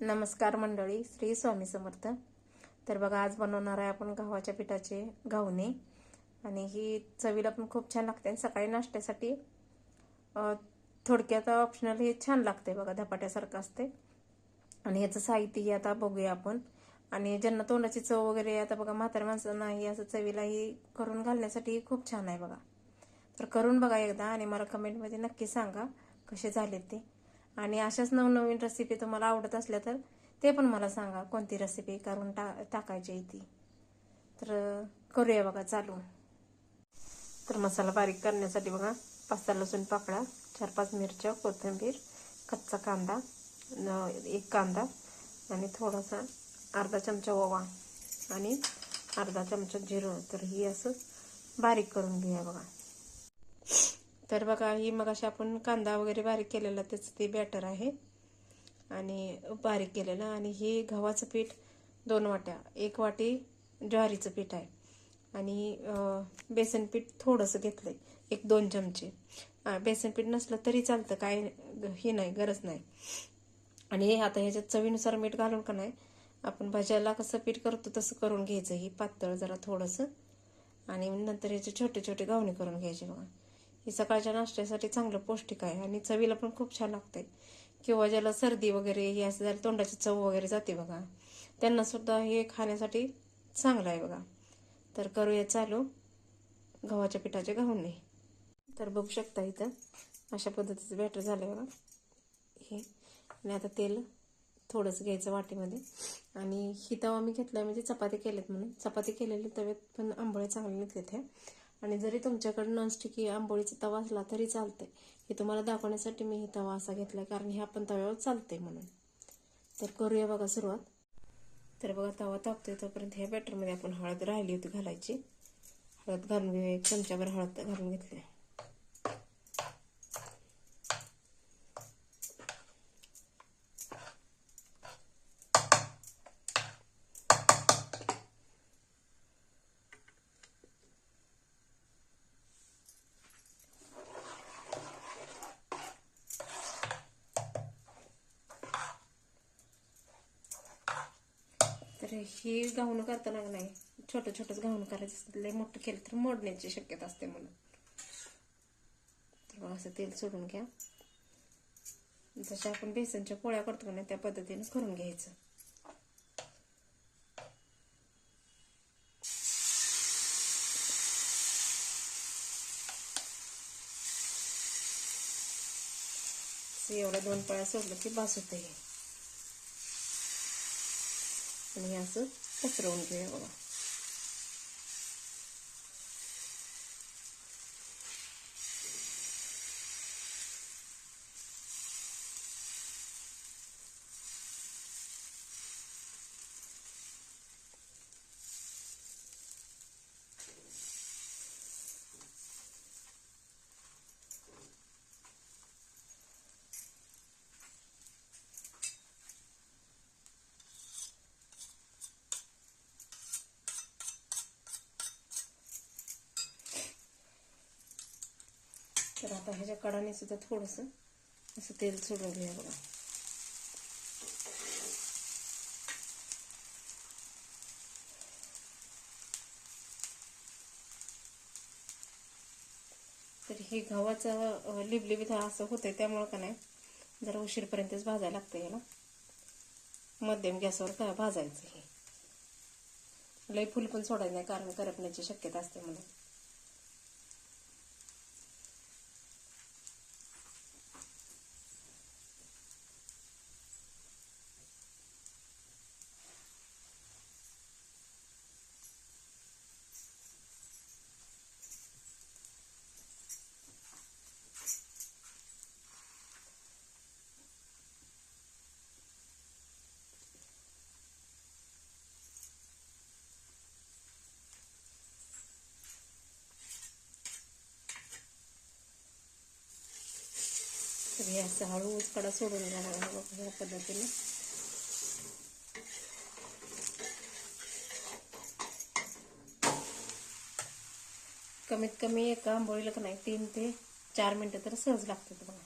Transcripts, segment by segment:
नमस्कार मंडळी श्री स्वामी समर्थ. तर बघा आज बनवणार आहे आपण गव्हाच्या पिठाचे घावणे. आणि ही चवीला पण खूप छान लागते आणि सकाळी नाश्त्यासाठी थोडक्यात ऑप्शनल हे छान लागते बघा धपाट्यासारखं असते. आणि याचं साहित्यही आता बघूया आपण. आणि ज्यांना तोंडाची चव वगैरे आता बघा म्हाताऱ्या माणसांना ही असं चवीलाही करून घालण्यासाठी खूप छान आहे बघा. तर करून बघा एकदा आणि मला कमेंटमध्ये नक्की सांगा कसे झाले ते. आणि अशाच नवनवीन रेसिपी तुम्हाला आवडत असल्या तर ते पण मला सांगा कोणती रेसिपी करून टा टाकायची आहे ती. तर करूया बघा चालू. तर मसाला बारीक करण्यासाठी बघा पाच सहा लसूण पाकळा चार पाच मिरच्या कोथिंबीर कच्चा कांदा एक कांदा आणि थोडासा अर्धा चमचा ओवा आणि अर्धा चमचा जिरं. तर ही असं बारीक करून घेऊया बघा. तर बघा ही मग अशी आपण कांदा वगैरे बारीक केलेला त्याचं ते बॅटर आहे. आणि बारीक केलेलं आणि हे गव्हाचं पीठ दोन वाट्या एक वाटी ज्वारीचं पीठ आहे. आणि बेसन पीठ थोडंसं घेतलंय एक दोन चमचे. बेसन पीठ नसलं तरी चालतं काय हे नाही गरज नाही. आणि हे आता ह्याच्यात चवीनुसार मीठ घालून का नाही आपण भाज्याला कसं पीठ करतो तसं करून घ्यायचं ही पातळ जरा थोडंसं. आणि नंतर ह्याचे छोटे छोटे गावणी करून घ्यायचे बघा. हे सकाळच्या नाश्त्यासाठी चांगलं पौष्टिक आहे आणि चवीला पण खूप छान लागते किंवा ज्याला सर्दी वगैरे हे असं झालं तोंडाची चव वगैरे जाते बघा. त्यांना सुद्धा हे खाण्यासाठी चांगलं आहे बघा. तर करूया चालू. गव्हाच्या पिठाचे घावणे. तर बघू शकता इथं अशा पद्धतीचं बॅटर झालं बघा. हे. आणि आता तेल थोडंसं घ्यायचं वाटीमध्ये. आणि ही तवा मी घेतला म्हणजे चपाती केलेत म्हणून. चपाती केलेली तव्यात पण आंबोळे चांगले निघतात आणि जरी तुमच्याकडे नॉनस्टिकी आंबोळीचा तवा असला तरी चालते हे तुम्हाला दाखवण्यासाठी मी ही तवा असा घेतला कारण हे आपण तव्यावर चालते म्हणून. तर करूया बघा सुरुवात. तर बघा तवा तापतोय तोपर्यंत ह्या बॅटरमध्ये आपण हळद राहिली होती घालायची. हळद घालून एक चमच्याभर हळद घालून घेतली. तर ही घावणं करताना नाही. छोटं छोटंच घावणं करायचं लय मोठं केलं तर मोडण्याची शक्यता असते म्हणून. तर असं तेल सोडून घ्या. जशा आपण बेसनच्या पोळ्या करतो का नाही त्या पद्धतीने करून घ्यायचं. एवढ्या दोन पळ्या सोडलं की बास होतं हे आणि हे असं पसरवून घेऊया बघा. तर आता ह्याच्या कडाने सुद्धा थोडंसं असं तेल सोडून घ्या बघा. तर हे गव्हाचं लिबलिबीत असं होतंय त्यामुळं का नाही जरा उशीरपर्यंतच भाजायला लागतं याला. मध्यम गॅसवर का भाजायचं हे. लई फुल पण सोडायचं नाही कारण करपण्याची शक्यता असते म्हणून. हे असं हळूच कडा सोडून घ्यायला लागला बघा ह्या पद्धतीने. कमीत कमी एका आंबोळीला का नाही तीन ते चार मिनटं तर सहज लागतात बघा.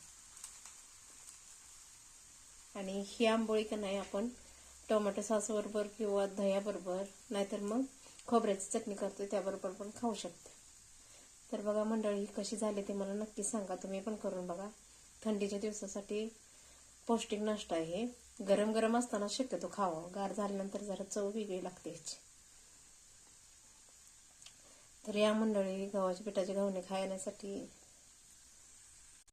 आणि ही आंबोळी का नाही आपण टोमॅटो सॉस बरोबर किंवा दह्याबरोबर नाहीतर मग खोबऱ्याची चटणी करतो त्याबरोबर पण खाऊ शकते. तर बघा मंडळी कशी झाली ते मला नक्की सांगा तुम्ही पण करून बघा. थंडीच्या दिवसासाठी पौष्टिक नाश्ता आहे. गरम गरम असताना शक्यतो खावा. गार झाल्यानंतर जरा चव वेगळी लागते याची. तर या मंडळी गव्हाच्या पिठाचे घावणे खाण्यासाठी